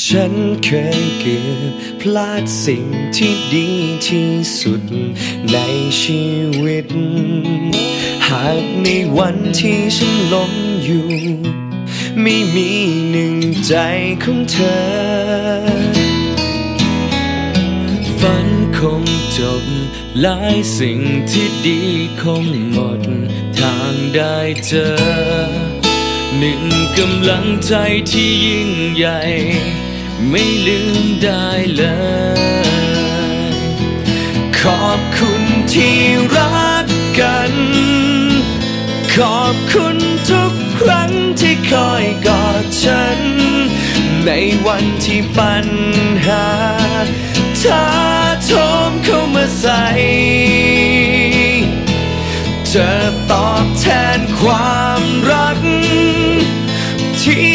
ฉันเคยเกือบพลาดสิ่งที่ดีที่สุดในชีวิต หากในวันที่ฉันล้มอยู่ ไม่มีหนึ่งใจของเธอ ฝันคงจบหลายสิ่งที่ดีคงหมดทางได้เจอ หนึ่งกำลังใจที่ยิ่งใหญ่ ไม่ลืมได้เลย ขอบคุณที่รักกัน ขอบคุณทุกครั้งที่คอยกอดฉัน ในวันที่ปัญหาท้าโถมเข้ามาใส่จะตอบแทนความ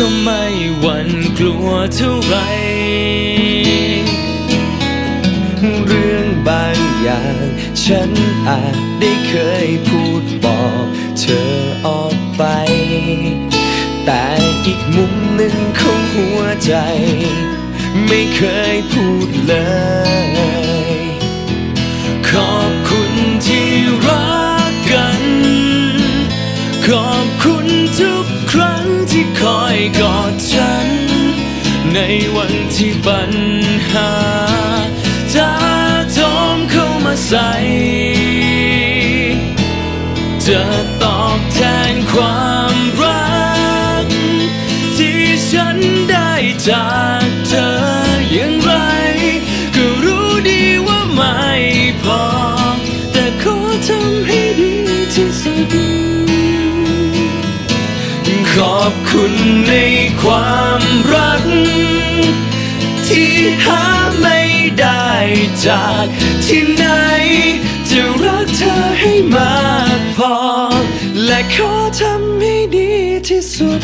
ก็ไม่หวั่นกลัวเท่าไหรเรื่องบางอย่าง ฉันอาจได้เคยพูดบอกเธอออกไป แต่อีกมุมหนึ่งของหัวใจ ไม่เคยพูดเลย ขอบคุณที่รักกัน ขอบคุณทุก รั้งที่คอยกอดฉัน ในวันที่ปัญหาท้าทมเข้ามาใส่จะตอบแทนความรัก ที่ฉันได้จาก อบคุณในความรัก ที่หาไม่ได้จากที่ไหน จะรักเธอให้มากพอ และขอทำให้ดีที่สุด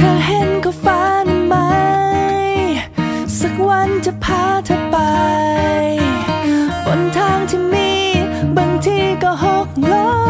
เธอเห็นก็ฝันไหม สักวันจะพาเธอไป บนทางที่มี บางทีก็หกล้ม